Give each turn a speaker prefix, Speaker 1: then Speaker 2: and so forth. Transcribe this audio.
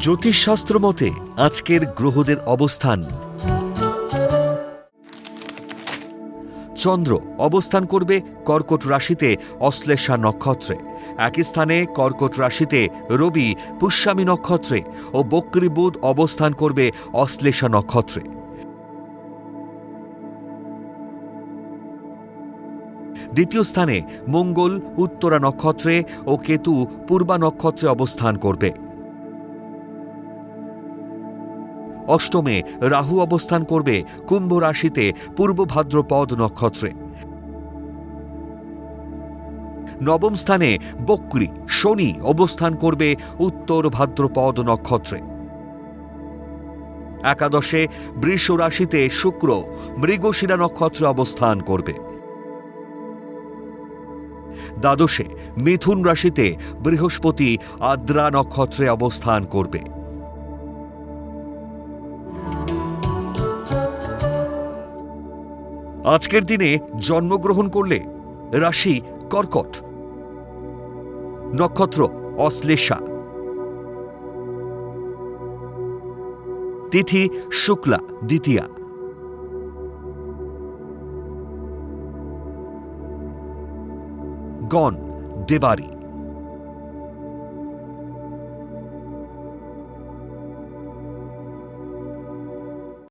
Speaker 1: জ্যোতিষশাস্ত্র মতে, আজকের গ্রহদের অবস্থান। চন্দ্র অবস্থান করবে কর্কট রাশিতে অশ্লেষা নক্ষত্রে। একই স্থানে কর্কট রাশিতে রবি পুষ্যামী নক্ষত্রে ও বক্রী বুধ অবস্থান করবে অশ্লেষা নক্ষত্রে। দ্বিতীয় স্থানে মঙ্গল, উত্তরা নক্ষত্রে ও কেতু পূর্বা নক্ষত্রে অবস্থান করবে। অষ্টমে রাহু অবস্থান করবে কুম্ভ রাশিতে পূর্ব ভাদ্রপদ নক্ষত্রে। নবম স্থানে বক্রী শনি অবস্থান করবে উত্তর ভাদ্রপদ নক্ষত্রে। একাদশে বৃষ রাশিতে শুক্র মৃগশিরা নক্ষত্রে অবস্থান করবে। দ্বাদশে মিথুন রাশিতে বৃহস্পতি আদ্রা নক্ষত্রে অবস্থান করবে। আজকের দিনে জন্মগ্রহণ করলে রাশি কর্কট। নক্ষত্র অশ্লেষা। তিথি শুক্লা দ্বিতীয়া। গণ দেবারী।